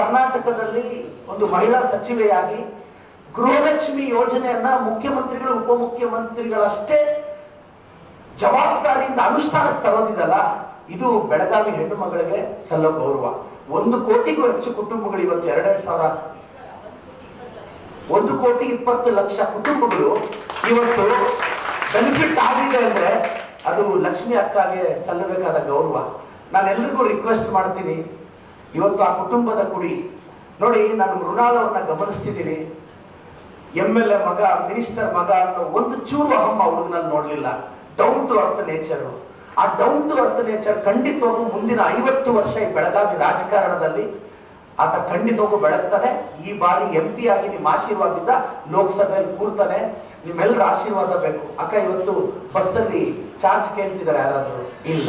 ಕರ್ನಾಟಕದಲ್ಲಿ ಒಂದು ಮಹಿಳಾ ಸಚಿವೆಯಾಗಿ ಗೃಹಲಕ್ಷ್ಮಿ ಯೋಜನೆಯನ್ನ ಮುಖ್ಯಮಂತ್ರಿಗಳು, ಉಪಮುಖ್ಯಮಂತ್ರಿಗಳಷ್ಟೇ ಜವಾಬ್ದಾರಿಯಿಂದ ಅನುಷ್ಠಾನಕ್ಕೆ ತರೋದಿದಲ್ಲ, ಇದು ಬೆಳಗಾವಿ ಹೆಣ್ಣು ಮಗಳಿಗೆ ಸಲ್ಲೋ ಗೌರವ. ಒಂದು ಕೋಟಿಗೂ ಹೆಚ್ಚು ಕುಟುಂಬಗಳು ಇವತ್ತು ಎರಡೆರಡು ಸಾವಿರ, ಒಂದು ಕೋಟಿ ಇಪ್ಪತ್ತು ಲಕ್ಷ ಕುಟುಂಬಗಳು ಇವತ್ತು ಬೆನಿಫಿಟ್ ಆಗಿದೆ ಅಂದ್ರೆ ಅದು ಲಕ್ಷ್ಮಿ ಅಕ್ಕಗೆ ಸಲ್ಲಬೇಕಾದ ಗೌರವ. ನಾನೆಲ್ರಿಗೂ ರಿಕ್ವೆಸ್ಟ್ ಮಾಡ್ತೀನಿ ಇವತ್ತು ಆ ಕುಟುಂಬದ ಕುಡಿ. ನೋಡಿ, ನಾನು ಮೃಣಾಲವನ್ನ ಗಮನಿಸ್ತಿದ್ದೀನಿ. ಎಂ ಎಲ್ ಎ ಮಗ ಮಿನಿಸ್ಟರ್ ಮಗ ಅನ್ನೋ ಒಂದು ಚೂರು ಅಹಮ್ಮ ಹುಡುಗನಲ್ಲಿ ನೋಡ್ಲಿಲ್ಲ. ಡೌನ್ ಟು ಅರ್ತ್ ನೇಚರ್ ಆ ಡೌನ್ ಟು ಅರ್ತ್ ನೇಚರ್ ಖಂಡಿತವಾಗೂ ಮುಂದಿನ ಐವತ್ತು ವರ್ಷ ಈ ಬೆಳಗಾವಿ ರಾಜಕಾರಣದಲ್ಲಿ ಆತ ಖಂಡಿತವಾಗೂ ಬೆಳಗ್ತಾನೆ. ಈ ಬಾರಿ ಎಂ ಪಿ ಆಗಿ ನಿಮ್ಮ ಆಶೀರ್ವಾದದಿಂದ ಲೋಕಸಭೆಯಲ್ಲಿ ಕೂರ್ತಾನೆ. ನಿಮ್ಮೆಲ್ಲರ ಆಶೀರ್ವಾದ ಬೇಕು. ಅಕ್ಕ, ಇವತ್ತು ಬಸ್ಸಲ್ಲಿ ಚಾರ್ಜ್ ಕೇಳ್ತಿದ್ದಾರೆ ಯಾರಾದರೂ? ಇಲ್ಲ.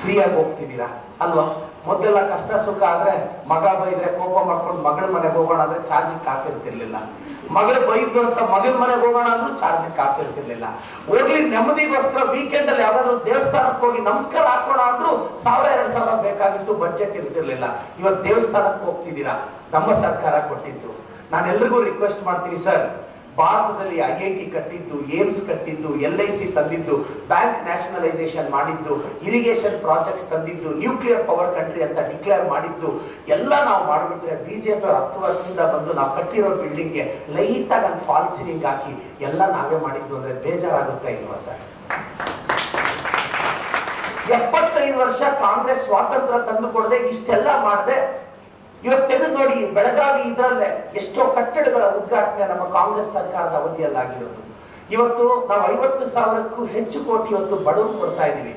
ಫ್ರೀಯಾಗಿ ಹೋಗ್ತಿದ್ದೀರಾ? ಅಲ್ವಾ? ಮೊದಲೆಲ್ಲ ಕಷ್ಟ ಸುಖ ಆದ್ರೆ ಮಗ ಬೈದ್ರೆ ಕೋಪ ಮಾಡ್ಕೊಂಡು ಮಗಳ ಮನೆಗೆ ಹೋಗೋಣ ಅಂದ್ರೆ ಚಾರ್ಜಿಗೆ ಕಾಸು ಇರ್ತಿರ್ಲಿಲ್ಲ. ಮಗಳು ಬೈದ್ರು ಅಂತ ಮಗಳ ಮನೆಗೆ ಹೋಗೋಣ ಅಂದ್ರೂ ಚಾರ್ಜಿಗೆ ಕಾಸು ಇರ್ತಿರ್ಲಿಲ್ಲ. ಹೋಗ್ಲಿ, ನೆಮ್ಮದಿಗೋಸ್ಕರ ವೀಕೆಂಡ್ ಅಲ್ಲಿ ಯಾವ್ದಾದ್ರು ದೇವಸ್ಥಾನಕ್ಕೆ ಹೋಗಿ ನಮಸ್ಕಾರ ಹಾಕೋಣ ಅಂದ್ರೂ ಸಾವಿರ, ಎರಡ್ ಸಾವಿರ ಬೇಕಾಗಿತ್ತು ಬಜೆಟ್ ಇರ್ತಿರ್ಲಿಲ್ಲ. ಇವತ್ತು ದೇವಸ್ಥಾನಕ್ಕೆ ಹೋಗ್ತಿದ್ದೀರಾ? ನಮ್ಮ ಸರ್ಕಾರ ಕೊಟ್ಟಿದ್ದು. ನಾನೆಲ್ರಿಗೂ ರಿಕ್ವೆಸ್ಟ್ ಮಾಡ್ತೀನಿ ಸರ್ ಭಾರತದಲ್ಲಿ ಐ ಐ ಟಿ ಕಟ್ಟಿದ್ದು, ಏಮ್ಸ್ ಕಟ್ಟಿದ್ದು, ಎಲ್ ಐ ಸಿ ತಂದಿದ್ದು, ಬ್ಯಾಂಕ್ ನ್ಯಾಷನಲೈಸೇಷನ್ ಮಾಡಿದ್ದು, ಇರಿಗೇಷನ್ ಪ್ರಾಜೆಕ್ಟ್ಸ್ ತಂದಿದ್ದು, ನ್ಯೂಕ್ಲಿಯರ್ ಪವರ್ ಕಂಟ್ರಿ ಅಂತ ಡಿಕ್ಲೇರ್ ಮಾಡಿದ್ದು, ಎಲ್ಲ ನಾವು ಮಾಡ್ಬಿಟ್ರೆ ಬಿಜೆಪಿ ಹತ್ತು ವರ್ಷದಿಂದ ಬಂದು ನಾವು ಕಟ್ಟಿರೋ ಬಿಲ್ಡಿಂಗ್ಗೆ ಲೈಟ್ ಆಗಿ ಫಾಲ್ ಸೀಲಿಂಗ್ ಹಾಕಿ ಎಲ್ಲ ನಾವೇ ಮಾಡಿದ್ದು ಅಂದ್ರೆ ಬೇಜಾರಾಗುತ್ತಾ ಇಲ್ವಾ ಸರ್? ಎಪ್ಪತ್ತೈದು ವರ್ಷ ಕಾಂಗ್ರೆಸ್ ಸ್ವಾತಂತ್ರ್ಯ ತಂದು ಕೊಡದೆ ಇಷ್ಟೆಲ್ಲ ಮಾಡದೆ ಇವತ್ತು ತೆಗೆದು ನೋಡಿ, ಬೆಳಗಾವಿ ಇದರಲ್ಲೇ ಎಷ್ಟೋ ಕಟ್ಟಡಗಳ ಉದ್ಘಾಟನೆ ನಮ್ಮ ಕಾಂಗ್ರೆಸ್ ಸರ್ಕಾರದ ಅವಧಿಯಲ್ಲಾಗಿರೋದು. ಇವತ್ತು ನಾವು ಐವತ್ತು ಸಾವಿರಕ್ಕೂ ಹೆಚ್ಚು ಕೋಟಿ ಇವತ್ತು ಬಡವರು ಕೊಡ್ತಾ ಇದ್ದೀವಿ.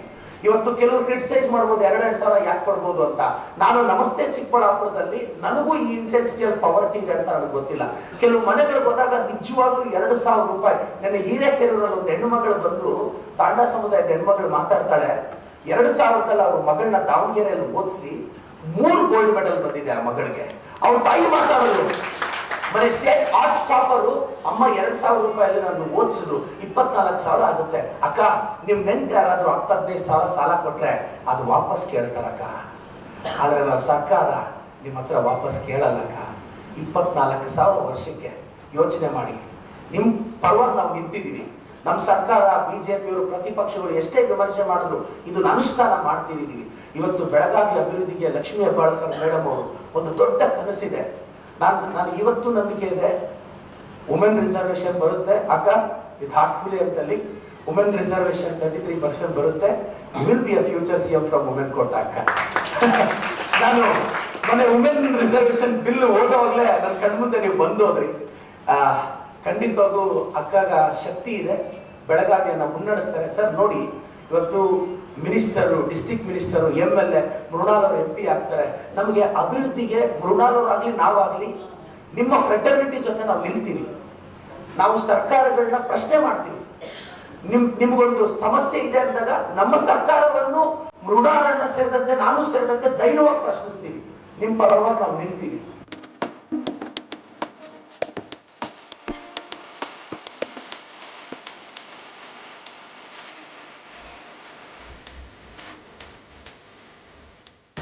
ಇವತ್ತು ಕೆಲವರು ಕ್ರಿಟಿಸೈಸ್ ಮಾಡ್ಬೋದು, ಎರಡೆರಡು ಸಾವಿರ ಯಾಕೆ ಕೊಡ್ಬೋದು ಅಂತ. ನಾನು ನಮಸ್ತೆ ಚಿಕ್ಕಬಳ್ಳಾಪುರದಲ್ಲಿ, ನನಗೂ ಈ ಇಂಟೆನ್ಸಿಟಿಯಲ್ ಪವರ್ಟಿ ಇದೆ ಅಂತ ನನಗೆ ಗೊತ್ತಿಲ್ಲ. ಕೆಲವು ಮನೆಗಳಿಗೆ ಹೋದಾಗ ನಿಜವಾಗ್ಲೂ ಎರಡು ಸಾವಿರ ರೂಪಾಯಿ. ನನ್ನ ಹಿರೇಕೆರೂರಲ್ಲಿ ಒಂದು ಹೆಣ್ಣು ಮಗಳು ಬಂದು ತಾಂಡ ಸಮುದಾಯದ ಹೆಣ್ಮಗಳು ಮಾತಾಡ್ತಾಳೆ. ಎರಡು ಸಾವಿರದಲ್ಲಿ ಅವ್ರ ಮಗಳನ್ನ ದಾವಣಗೆರೆಯಲ್ಲಿ ಓದಿಸಿ ಮೂರು ಗೋಲ್ಡ್ ಮೆಡಲ್ ಬಂದಿದೆ ಆ ಮಗಳಿಗೆ. ಅವ್ರ ತಾಯಿ ಮಾತಾಡೋದು ಬರೀ ಸ್ಟೇಟ್ ಆರ್ಟ್ಸ್ ಟಾಪರು ಅಮ್ಮ ಎರಡ್ ಸಾವಿರ ರೂಪಾಯಲ್ಲಿ ನಾನು ಓದಿಸಿದ್ರು, ಇಪ್ಪತ್ನಾಲ್ಕು ಸಾವಿರ ಆಗುತ್ತೆ. ಅಕ್ಕ, ನಿಮ್ ನೆಂಟ್ ಯಾರಾದ್ರೂ ಹದಿನೈದು ಸಾವಿರ ಸಾಲ ಕೊಟ್ರೆ ಅದು ವಾಪಸ್ ಕೇಳ್ತಾರಕ್ಕ ಆದ್ರೆ ನಾವು ಸರ್ಕಾರ ನಿಮ್ಮ ಹತ್ರ ವಾಪಸ್ ಕೇಳಲ್ಲಕ್ಕ ಇಪ್ಪತ್ನಾಲ್ಕು ಸಾವಿರ ವರ್ಷಕ್ಕೆ ಯೋಚನೆ ಮಾಡಿ. ನಿಮ್ ಪರವಾಗಿ ನಾವು ನಿಂತಿದ್ದೀವಿ. ನಮ್ಮ ಸರ್ಕಾರ ಬಿಜೆಪಿಯವರು ಪ್ರತಿಪಕ್ಷಗಳು ಎಷ್ಟೇ ವಿಮರ್ಶೆ ಮಾಡಿದ್ರು ಇದು ಅನುಷ್ಠಾನ ಮಾಡ್ತಿದ್ದೀವಿ ಇವತ್ತು ಬೆಳಗಾವಿ ಅಭಿವೃದ್ಧಿಗೆ ಲಕ್ಷ್ಮೀ ಹೆಬ್ಬಾಳ್ಕರ್ ಮೇಡಮ್ ಅವರು ಒಂದು ದೊಡ್ಡ ಕನಸಿದೆ. ನಾನು ನಾನು ಇವತ್ತು ನಂಬಿಕೆ ಇದೆ. ವುಮೆನ್ ರಿಸರ್ವೇಶನ್ ಬರುತ್ತೆ. ಅಕ್ಕ, ಇದು ಹಾರ್ಟ್ಫುಲಿ ಅಂತಲ್ಲಿ women reservation thirty three percent ಬರುತ್ತೆ. Will be a future C M from women quota ಅಕ್ಕ. ನಾನು ಮೊನ್ನೆ ವುಮೆನ್ ರಿಸರ್ವೇಶನ್ ಬಿಲ್ ಓದೋವಾಗಲೇ ನನ್ನ ಕಣ್ಮುಂದೆ ನೀವು ಬಂದು ಹೋದ್ರಿ. ಖಂಡಿತವಾಗೂ ಅಕ್ಕಾಗ ಶಕ್ತಿ ಇದೆ. ಬೆಳಗಾವಿಯನ್ನು ಮುನ್ನಡೆಸ್ತಾರೆ. ಸರ್, ನೋಡಿ, ಇವತ್ತು minister, district minister, M L A, Mrinal ಅವರು ಎಂ ಪಿ ಆಗ್ತಾರೆ. ನಮಗೆ ಅಭಿವೃದ್ಧಿಗೆ ಮೃಣಾಲ್ ನಾವಾಗಲಿ ನಾವಾಗ್ಲಿ ನಿಮ್ಮ ಫ್ರೆಟರ್ನಿಟಿ ಜೊತೆ ನಾವು ನಿಲ್ತೀವಿ. ನಾವು ಸರ್ಕಾರಗಳನ್ನ ಪ್ರಶ್ನೆ ಮಾಡ್ತೀವಿ. ನಿಮ್, ನಿಮ್ಗೊಂದು ಸಮಸ್ಯೆ ಇದೆ ಅಂದಾಗ ನಮ್ಮ ಸರ್ಕಾರವನ್ನು ಮೃಣಾಲನ್ನ ಸೇರಿದಂತೆ ನಾನು ಸೇರಿದಂತೆ ಧೈರ್ಯವಾಗಿ ಪ್ರಶ್ನಿಸ್ತೀವಿ. ನಿಮ್ಮ ಪರವಾಗಿ ನಾವು ನಿಲ್ತೀವಿ.